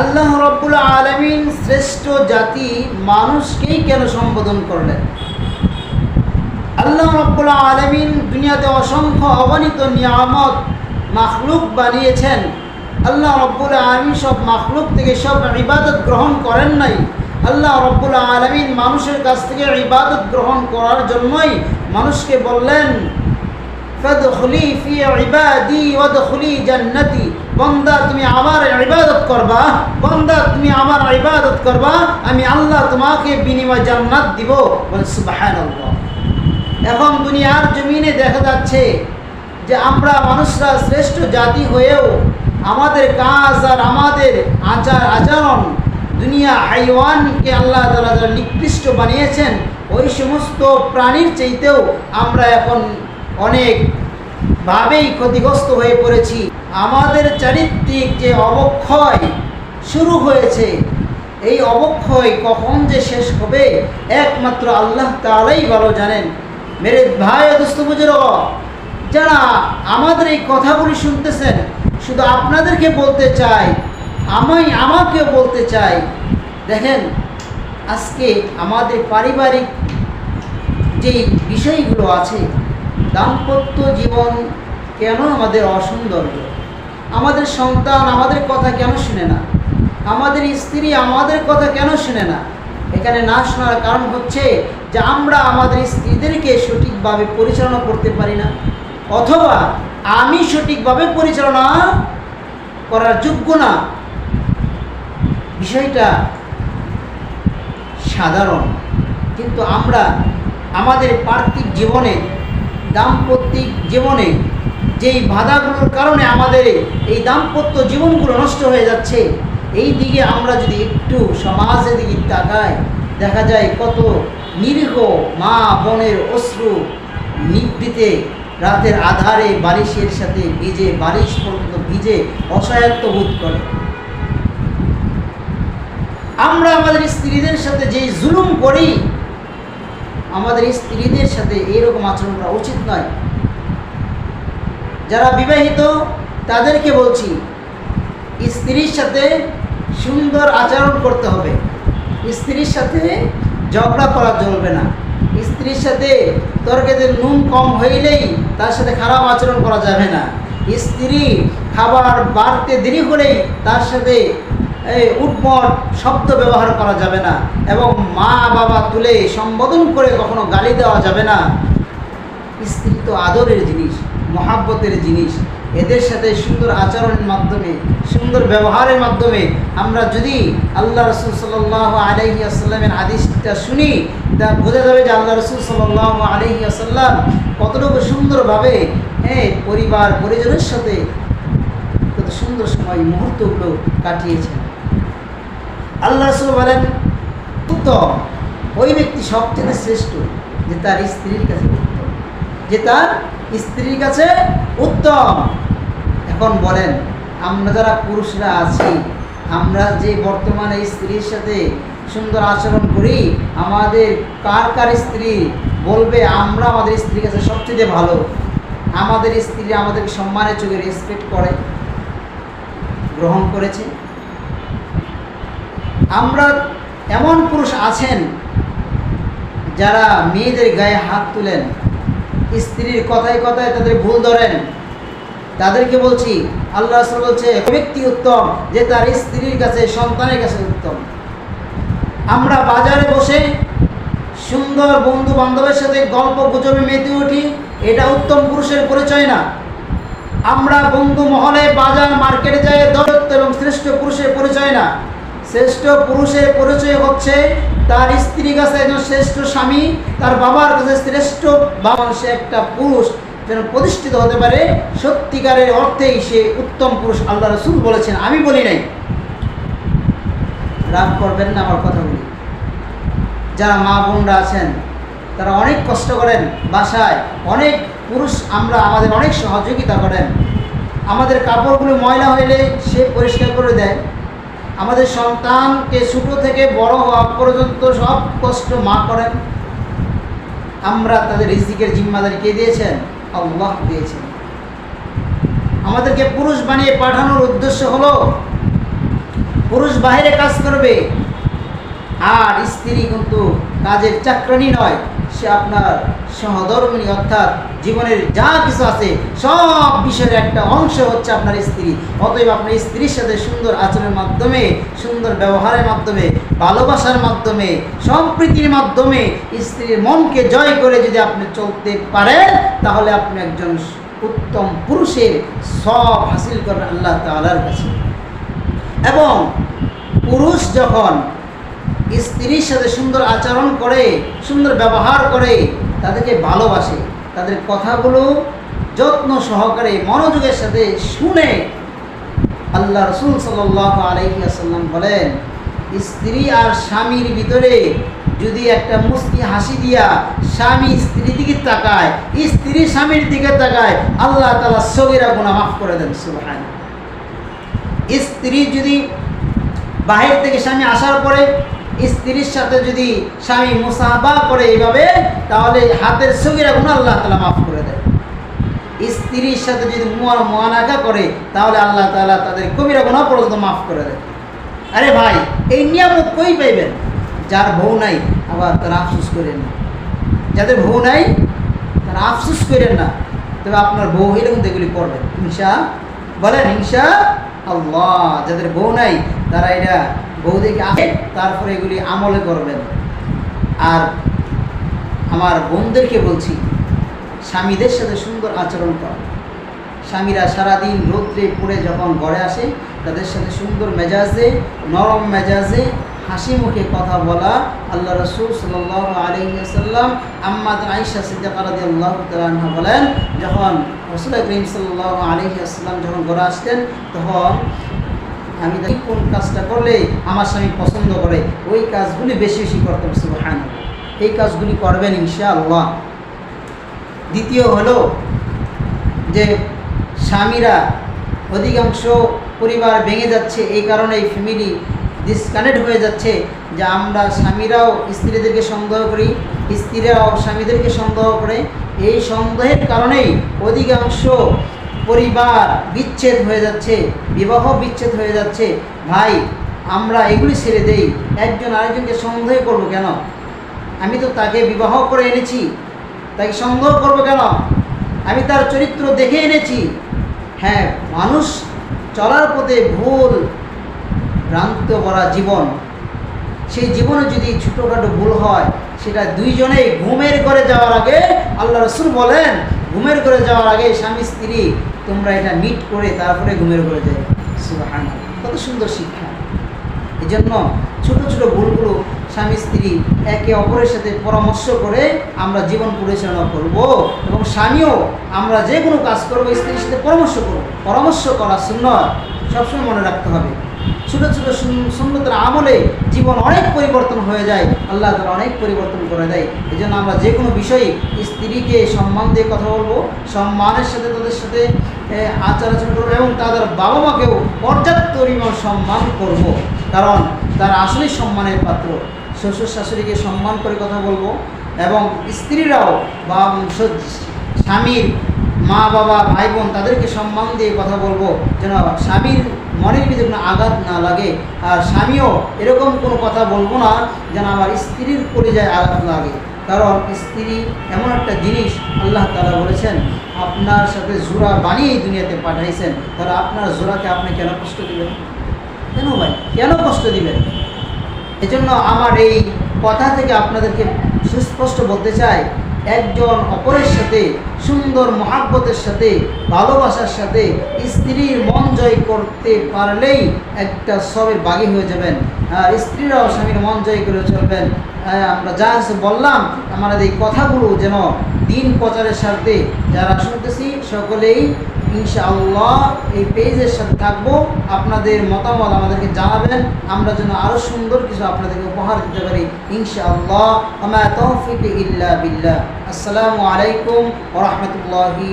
আল্লাহ রব্বুল আলমিন শ্রেষ্ঠ জাতি মানুষকেই কেন সম্বোধন করলেন? আল্লাহ রব্বুল আলমিন দুনিয়াতে অসংখ্য অগণিত নিয়ামত মাখলুক বানিয়েছেন। আল্লাহ রব্বুল আলমিন সব মাখলুক থেকে সব ইবাদত গ্রহণ করেন নাই। আল্লাহ রব্বুল আলমিন মানুষের কাছ থেকে ইবাদত গ্রহণ করার জন্যই মানুষকে বললেন, ফাদখুলি ফি ইবাদি ওয়াদখুলি জান্নাতি। বন্দা, তুমি আমার ইবাদত করবা। বন্দা, তুমি আমার ইবাদত করবা। আমি আল্লাহ তোমাকে বিনিময় জান্নাত দিব। এখন দুনিয়ার জমিনে দেখা যাচ্ছে যে আমরা মানুষরা শ্রেষ্ঠ জাতি হয়েও আমাদের কাজ আর আমাদের আচার আচরণ দুনিয়া হাইওয়ানকে আল্লাহ তালা যারা নিকৃষ্ট বানিয়েছেন, ওই সমস্ত প্রাণীর চাইতেও আমরা এখন অনেক ভাবেই ক্ষতিগ্রস্ত হয়ে পড়েছি। আমাদের চারিত্রিক যে অবক্ষয় শুরু হয়েছে, এই অবক্ষয় কখন যে শেষ হবে, একমাত্র আল্লাহ তালাই ভালো জানেন। মেরে ভাই দোস্ত বুজুর্গ, যারা আমাদের এই কথাগুলি শুনতেছেন, শুধু আপনাদেরকে বলতে চাই আমি আমাকে বলতে চাই। দেখেন, আজকে আমাদের পারিবারিক যে বিষয়গুলো আছে দাম্পত্য জীবন কেন আমাদের অসৌন্দর্য? আমাদের সন্তান আমাদের কথা কেন শুনে না? আমাদের স্ত্রী আমাদের কথা কেন শুনে না? এখানে না শোনার কারণ হচ্ছে যে আমরা আমাদের স্ত্রীদেরকে সঠিকভাবে পরিচালনা করতে পারি না, অথবা আমি সঠিকভাবে পরিচালনা করার যোগ্য না। বিষয়টা সাধারণ, কিন্তু আমরা আমাদের পার্থিব জীবনে দাম্পত্যিক জীবনে, যেই বাধাগুলোর কারণে আমাদের এই দাম্পত্য জীবনগুলো নষ্ট হয়ে যাচ্ছে, এই দিকে আমরা যদি একটু সমাজের দিকে তাকাই, দেখা যায় কত নিরীহ মা বোনের অশ্রু নিবৃতে রাতের আধারে বালিশের সাথে ভিজে, বালিশ পর্যন্ত ভিজে অসহায়ত্ব বোধ করে। আমরা আমাদের স্ত্রীদের সাথে যেই জুলুম করি আমাদের স্ত্রীদের সাথে এইরকম আচরণ করা উচিত নয়। যারা বিবাহিত, তাদেরকে বলছি, স্ত্রীর সাথে সুন্দর আচরণ করতে হবে। স্ত্রীর সাথে ঝগড়া করা চলবে না। স্ত্রীর সাথে তর্কেদের নুন কম হইলেই তার সাথে খারাপ আচরণ করা যাবে না। স্ত্রী খাবার বাড়তে দেরি হলেই তার সাথে এই উটমট শব্দ ব্যবহার করা যাবে না এবং মা বাবা তুলে সম্বোধন করে কখনো গালি দেওয়া যাবে না। স্ত্রী তো আদরের জিনিস, মহাব্বতের জিনিস। এদের সাথে সুন্দর আচরণের মাধ্যমে, সুন্দর ব্যবহারের মাধ্যমে আমরা যদি আল্লাহ রসুল সাল্লাহ আলহি আসাল্লামের আদিসটা শুনি, তা বোঝা যাবে যে আল্লাহ রসুল সাল্লাহ আলহি আসাল্লাম কতটুকু সুন্দরভাবে হ্যাঁ পরিবার পরিজনের সাথে কত সুন্দর সময়, মুহূর্তগুলো কাটিয়েছেন। আল্লাহ রসুল বলেন উত্তম ওই ব্যক্তি সবচেয়ে শ্রেষ্ঠ, যে তার স্ত্রীর কাছে উত্তম। যে তার স্ত্রীর কাছে উত্তম। এখন বলেন, আমরা যারা পুরুষরা আছি, আমরা যে বর্তমানে স্ত্রীর সাথে সুন্দর আচরণ করি, আমাদের কার কার স্ত্রী বলবে, আমরা আমাদের স্ত্রীর কাছে সবচেয়ে ভালো। আমাদের স্ত্রী আমাদেরকে সম্মানের চোখে রেসপেক্ট করে, গ্রহণ করেছে। আমরা এমন পুরুষ আছেন যারা মেয়েদের গায়ে হাত তুলেন, স্ত্রীর কথায় কথায় তাদের ভুল ধরেন। তাদেরকে বলছি, আল্লাহ বলছে, ব্যক্তি উত্তম, যে তার স্ত্রীর কাছে, সন্তানের কাছে উত্তম। আমরা বাজারে বসে সুন্দর বন্ধু বান্ধবের সাথে গল্প গুজবে মেতে উঠি, এটা উত্তম পুরুষের পরিচয় না। আমরা বন্ধু মহলে বাজার মার্কেটে যাই দৌড়ত্ব এবং শ্রেষ্ঠ পুরুষের পরিচয় না শ্রেষ্ঠ পুরুষের পরিচয় হচ্ছে তার স্ত্রীর কাছে একজন শ্রেষ্ঠ স্বামী, তার বাবার কাছে শ্রেষ্ঠ বাবা সে একটা পুরুষ যেন প্রতিষ্ঠিত হতে পারে। সত্যিকারের অর্থেই সে উত্তম পুরুষ আল্লাহ রসুল বলেছেন, আমি বলি নাই। রাগ করবেন না আমার কথাগুলি। যারা মা বোনরা আছেন, তারা অনেক কষ্ট করেন বাসায়, অনেক পুরুষ আমরা আমাদের অনেক সহযোগিতা করেন। আমাদের কাপড়গুলো ময়লা হইলে সে পরিষ্কার করে দেয়। আমাদের সন্তানকে ছোটো থেকে বড় হওয়া পর্যন্ত সব কষ্ট মা করেন। আমরা তাদের রিজিকের জিম্মাদারি কে দিয়েছেন? আল্লাহ দিয়েছেন। আমাদেরকে পুরুষ বানিয়ে পাঠানোর উদ্দেশ্য হলো, পুরুষ বাইরে কাজ করবে, আর স্ত্রী কিন্তু কাজের চাকরানি নয়। সে আপনার সহধর্মিনী, অর্থাৎ জীবনের যা কিছু আছে, সব বিষয়ের একটা অংশ হচ্ছে আপনার স্ত্রী। অতএব আপনার স্ত্রীর সাথে সুন্দর আচরণের মাধ্যমে, সুন্দর ব্যবহারের মাধ্যমে, ভালোবাসার মাধ্যমে, সম্প্রীতির মাধ্যমে স্ত্রীর মনকে জয় করে যদি আপনি চলতে পারেন, তাহলে আপনি একজন উত্তম পুরুষের সব হাসিল করবেন আল্লাহ তালার কাছে। এবং পুরুষ যখন স্ত্রীর সাথে সুন্দর আচরণ করে, সুন্দর ব্যবহার করে, তাদেরকে ভালোবাসে। তাদের কথাগুলো যত্ন সহকারে, মনোযোগের সাথে শুনে আল্লাহ রসুল সাল আলহিয়াসাল্লাম বলেন, স্ত্রী আর স্বামীর ভিতরে যদি একটা মুস্কি হাসি দিয়া স্বামী স্ত্রীর দিকে তাকায়, স্ত্রী স্বামীর দিকে তাকায়, আল্লাহ তালা সগিরা গুণা মাফ করে দেন সুবাহান স্ত্রী যদি বাহির থেকে স্বামী আসার পরে স্ত্রীর সাথে যদি স্বামী মুসাহাবা করে এইভাবে, তাহলে হাতের সগিরা গুণ আল্লাহ তালা মাফ করে দেয়। স্ত্রীর সাথে যদি মোয়ানাকা করে, তাহলে আল্লাহ তালা তাদের কবিরা গুণা পর্যন্ত মাফ করে দেয়। আরে ভাই, এই নিয়ামত কই পাইবেন? যার বউ নাই, আবার তারা আফসুস করেন না। যাদের বউ নাই, তারা আফসুস করেন না। তবে আপনার বউ কিন্তু এগুলি করবেন হিংসা বলেন হিংসা আল্লাহ, যাদের বউ নাই, তারা এটা বউ দেখে আসে তারপরে এগুলি আমলে করবেন। আর আমার বোনদেরকে বলছি, স্বামীদের সাথে সুন্দর আচরণ কর। স্বামীরা সারাদিন রৌদ্রে পড়ে যখন ঘরে আসে, তাদের সাথে সুন্দর মেজাজে, নরম মেজাজে, হাসি মুখে কথা বলা আল্লাহ রসুল সাল্লাহ আলহিসাল্লাম আম্মাদ আইসা সিদ্দাকারাদি আল্লাহ তালহা বলেন, যখন রসুল করিম সাল্লাহ আলহিসাল্লাম যখন ঘরে আসতেন, তখন আমি কোন কাজটা করলে আমার স্বামী পছন্দ করে, ওই কাজগুলি বেশি বেশি করতে সুবহান এই কাজগুলি করবেন ইনশা আল্লাহ দ্বিতীয় হলো যে স্বামীরা অধিকাংশ পরিবার ভেঙে যাচ্ছে, এই কারণে এই ফ্যামিলি ডিসকানেক্ট হয়ে যাচ্ছে যে আমরা স্বামীরাও স্ত্রীদেরকে সন্দেহ করি, স্ত্রীরাও স্বামীদেরকে সন্দেহ করে। এই সন্দেহের কারণেই অধিকাংশ পরিবার বিচ্ছেদ হয়ে যাচ্ছে, বিবাহ বিচ্ছেদ হয়ে যাচ্ছে। ভাই, আমরা এগুলি ছেড়ে দেই। একজন আরেকজনকে সন্দেহ করব কেন? আমি তো তাকে বিবাহ করে এনেছি। তাকে সন্দেহ করব কেন? আমি তার চরিত্র দেখে এনেছি। হ্যাঁ মানুষ চলার পথে ভুল ভ্রান্ত করা জীবন। সেই জীবনে যদি ছোটোখাটো ভুল হয়, সেটা দুইজনেই ঘুমের করে যাওয়ার আগে আল্লাহ রসুল বলেন ঘুমের করে যাওয়ার আগে স্বামী, স্ত্রী, তোমরা এটা মিট করে তারপরে ঘুমের করে যায় সুবাহান কত সুন্দর শিক্ষা। এই জন্য ছোটো ছোটো ভুলগুলো স্বামী, স্ত্রী একে অপরের সাথে পরামর্শ করে আমরা জীবন পরিচালনা করব এবং স্বামীও আমরা যে কোনো কাজ করব স্ত্রীর সাথে পরামর্শ করব। পরামর্শ করা শূন্য সবসময় মনে রাখতে হবে। ছোটো ছোটো সুন্নতের আমলে জীবন অনেক পরিবর্তন হয়ে যায়, আল্লাহ তালা অনেক পরিবর্তন করে দেয় এই জন্য আমরা যে কোনো বিষয়ে স্ত্রীকে সম্মান দিয়ে কথা বলব, সম্মানের সাথে তাদের সাথে আচার আচরণ করব এবং তাদের বাবা মাকেও পর্যাপ্ত পরিমাণ সম্মান করব। কারণ তারা আসলেই সম্মানের পাত্র শ্বশুর শাশুড়িকে সম্মান করে কথা বলব এবং স্ত্রীরাও বা স্বামীর মা, বাবা, ভাই, বোন, তাদেরকে সম্মান দিয়ে কথা বলব। যেন স্বামীর মনের ভিতরে কোনো আঘাত না লাগে। আর স্বামীও এরকম কোনো কথা বলব না যেন আমার স্ত্রীর পরিযায় আঘাত লাগে। কারণ স্ত্রী এমন একটা জিনিস আল্লাহ তালা বলেছেন, আপনার সাথে জোড়া বানিয়ে এই দুনিয়াতে পাঠাইছেন। তাহলে আপনার জোড়াকে আপনি কেন কষ্ট দিবেন? কেন ভাই? কেন কষ্ট দিবেন? এজন্য আমার এই কথা থেকে আপনাদেরকে সুস্পষ্ট বলতে চাই একজন অপরের সাথে, সুন্দর মহাব্বতের সাথে, ভালোবাসার সাথে স্ত্রীর মন জয় করতে পারলেই একটা সবের বাগি হয়ে যাবেন। স্ত্রীরাও স্বামীর মন জয় করে চলবেন। আমরা যা বললাম, আমাদের এই কথাগুলো যেন দিন প্রচারের স্বার্থে যারা শুনতেছি, সকলেই ইনশাআল্লাহ এই পেজের সাথে থাকব। আপনাদের মতামত আমাদেরকে জানাবেন। আমরা যেন আরও সুন্দর কিছু আপনাদেরকে উপহার দিতে পারি, ইনশাআল্লাহ। আমা তৌফিক ইল্লা বিল্লাহ। আসসালামু আলাইকুম ওরহমতুল্লাহি